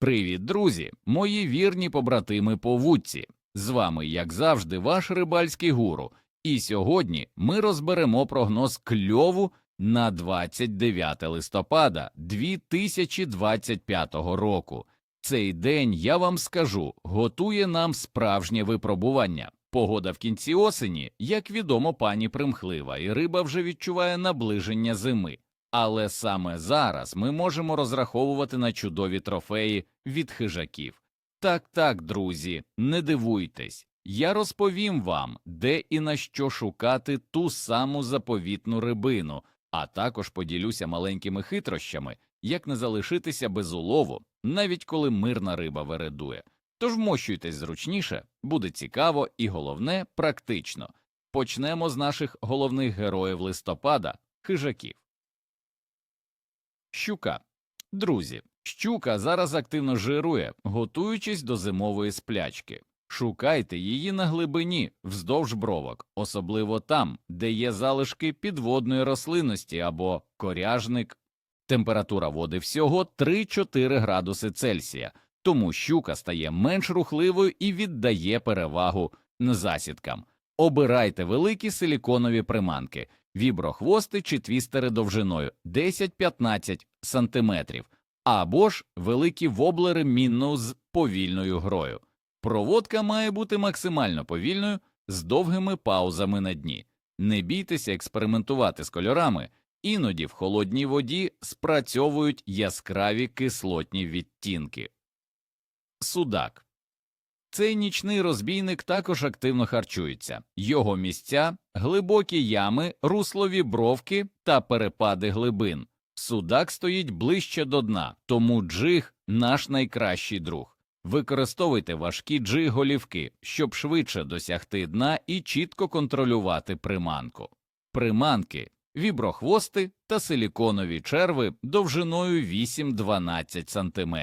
Привіт, друзі, мої вірні побратими по вудці. З вами, як завжди, ваш рибальський гуру. І сьогодні ми розберемо прогноз кльову на 29 листопада 2025 року. Цей день, я вам скажу, готує нам справжнє випробування. Погода в кінці осені, як відомо, пані примхлива, і риба вже відчуває наближення зими. Але саме зараз ми можемо розраховувати на чудові трофеї від хижаків. Так, так, друзі, не дивуйтесь, я розповім вам, де і на що шукати ту саму заповітну рибину, а також поділюся маленькими хитрощами, як не залишитися без улову, навіть коли мирна риба вередує. Тож вмощуйтесь зручніше, буде цікаво і головне практично. Почнемо з наших головних героїв листопада хижаків. Щука. Друзі, щука зараз активно жирує, готуючись до зимової сплячки. Шукайте її на глибині, вздовж бровок, особливо там, де є залишки підводної рослинності або коряжник. Температура води всього 3-4 градуси Цельсія, тому щука стає менш рухливою і віддає перевагу засідкам. Обирайте великі силіконові приманки, віброхвости чи твістери довжиною 10-15 см, або ж великі воблери мінну з повільною грою. Проводка має бути максимально повільною з довгими паузами на дні. Не бійтеся експериментувати з кольорами, іноді в холодній воді спрацьовують яскраві кислотні відтінки. Судак цей нічний розбійник також активно харчується. Його місця глибокі ями, руслові бровки та перепади глибин. Судак стоїть ближче до дна, тому джиг наш найкращий друг. Використовуйте важкі джиг-голівки, щоб швидше досягти дна і чітко контролювати приманку. Приманки, віброхвости та силіконові черви довжиною 8-12 см.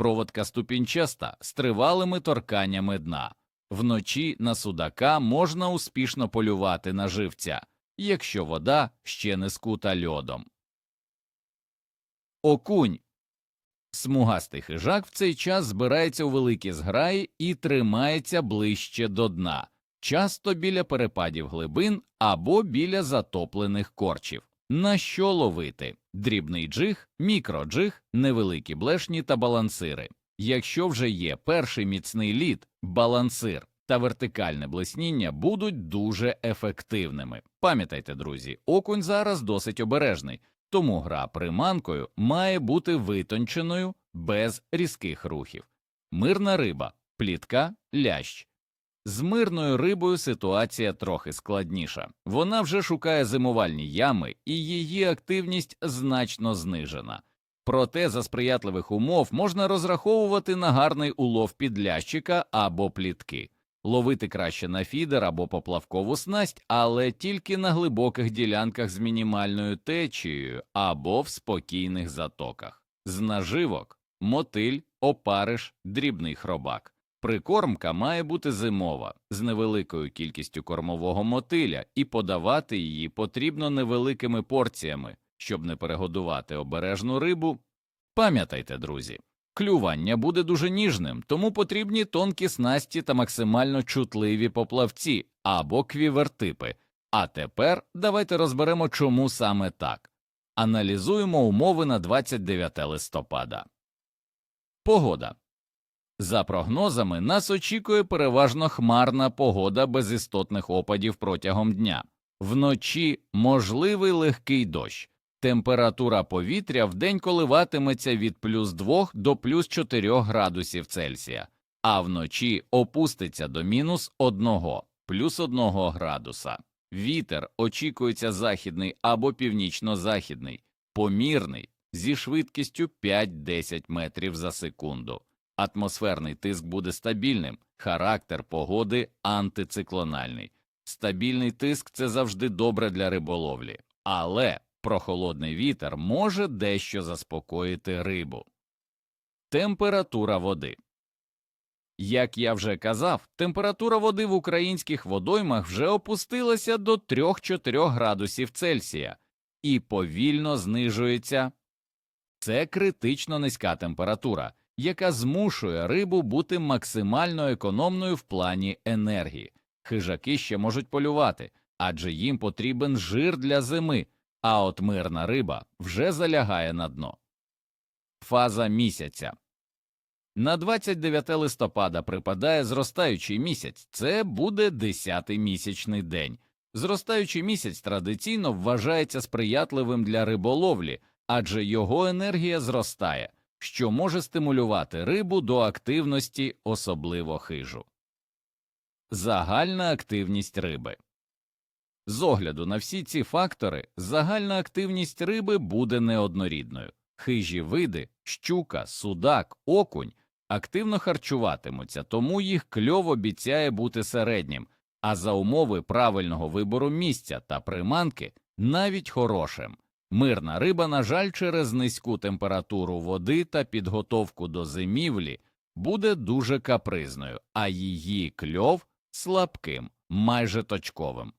Проводка ступінчаста з тривалими торканнями дна. Вночі на судака можна успішно полювати на живця, якщо вода ще не скута льодом. Окунь. Смугастий хижак в цей час збирається у великі зграї і тримається ближче до дна, часто біля перепадів глибин або біля затоплених корчів. На що ловити? Дрібний джиг, мікроджиг, невеликі блешні та балансири. Якщо вже є перший міцний лід, балансир та вертикальне блесніння будуть дуже ефективними. Пам'ятайте, друзі, окунь зараз досить обережний, тому гра приманкою має бути витонченою без різких рухів. Мирна риба, плітка, лящ. З мирною рибою ситуація трохи складніша. Вона вже шукає зимувальні ями, і її активність значно знижена. Проте за сприятливих умов можна розраховувати на гарний улов підлящика або плітки, ловити краще на фідер або поплавкову снасть, але тільки на глибоких ділянках з мінімальною течією або в спокійних затоках. З наживок мотиль, опариш, дрібний хробак. Прикормка має бути зимова з невеликою кількістю кормового мотиля, і подавати її потрібно невеликими порціями, щоб не перегодувати обережну рибу. Пам'ятайте, друзі, клювання буде дуже ніжним, тому потрібні тонкі снасті та максимально чутливі поплавці або квівертипи. А тепер давайте розберемо, чому саме так. Аналізуємо умови на 29 листопада. Погода. За прогнозами, нас очікує переважно хмарна погода без істотних опадів протягом дня. Вночі можливий легкий дощ. Температура повітря вдень коливатиметься від плюс 2 до плюс 4 градусів Цельсія, а вночі опуститься до мінус 1, плюс 1 градуса. Вітер очікується західний або північно-західний, помірний зі швидкістю 5-10 метрів за секунду. Атмосферний тиск буде стабільним, характер погоди антициклональний. Стабільний тиск це завжди добре для риболовлі, але прохолодний вітер може дещо заспокоїти рибу. Температура води. Як я вже казав, температура води в українських водоймах вже опустилася до 3-4 градусів Цельсія і повільно знижується. Це критично низька температура яка змушує рибу бути максимально економною в плані енергії. Хижаки ще можуть полювати, адже їм потрібен жир для зими, а от мирна риба вже залягає на дно. Фаза місяця на 29 листопада припадає зростаючий місяць, це буде 10-й місячний день. Зростаючий місяць традиційно вважається сприятливим для риболовлі, адже його енергія зростає, що може стимулювати рибу до активності, особливо хижу. Загальна активність риби з огляду на всі ці фактори, загальна активність риби буде неоднорідною. Хижі види, щука, судак, окунь активно харчуватимуться, тому їх кльов обіцяє бути середнім, а за умови правильного вибору місця та приманки навіть хорошим. Мирна риба, на жаль, через низьку температуру води та підготовку до зимівлі буде дуже капризною, а її кльов слабким, майже точковим.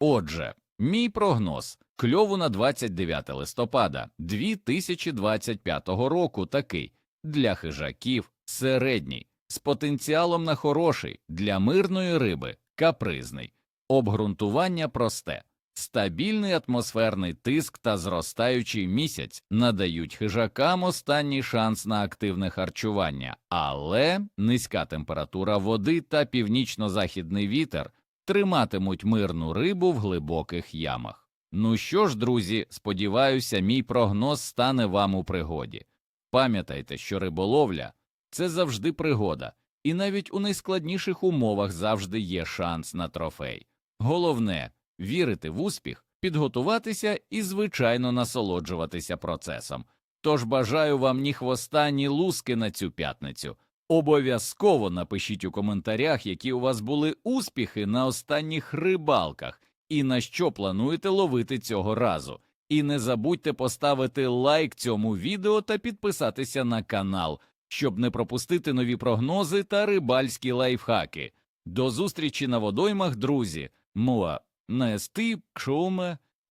Отже, мій прогноз кльову на 29 листопада 2025 року такий для хижаків середній, з потенціалом на хороший, для мирної риби капризний, обґрунтування просте. Стабільний атмосферний тиск та зростаючий місяць надають хижакам останній шанс на активне харчування, але низька температура води та північно-західний вітер триматимуть мирну рибу в глибоких ямах. Ну що ж, друзі, сподіваюся, мій прогноз стане вам у пригоді. Пам'ятайте, що риболовля це завжди пригода, і навіть у найскладніших умовах завжди є шанс на трофей. Головне вірити в успіх, підготуватися і, звичайно, насолоджуватися процесом. Тож бажаю вам ні хвоста, ні луски на цю п'ятницю. Обов'язково напишіть у коментарях, які у вас були успіхи на останніх рибалках і на що плануєте ловити цього разу. І не забудьте поставити лайк цьому відео та підписатися на канал, щоб не пропустити нові прогнози та рибальські лайфхаки. До зустрічі на водоймах, друзі. Муа, нести кшуме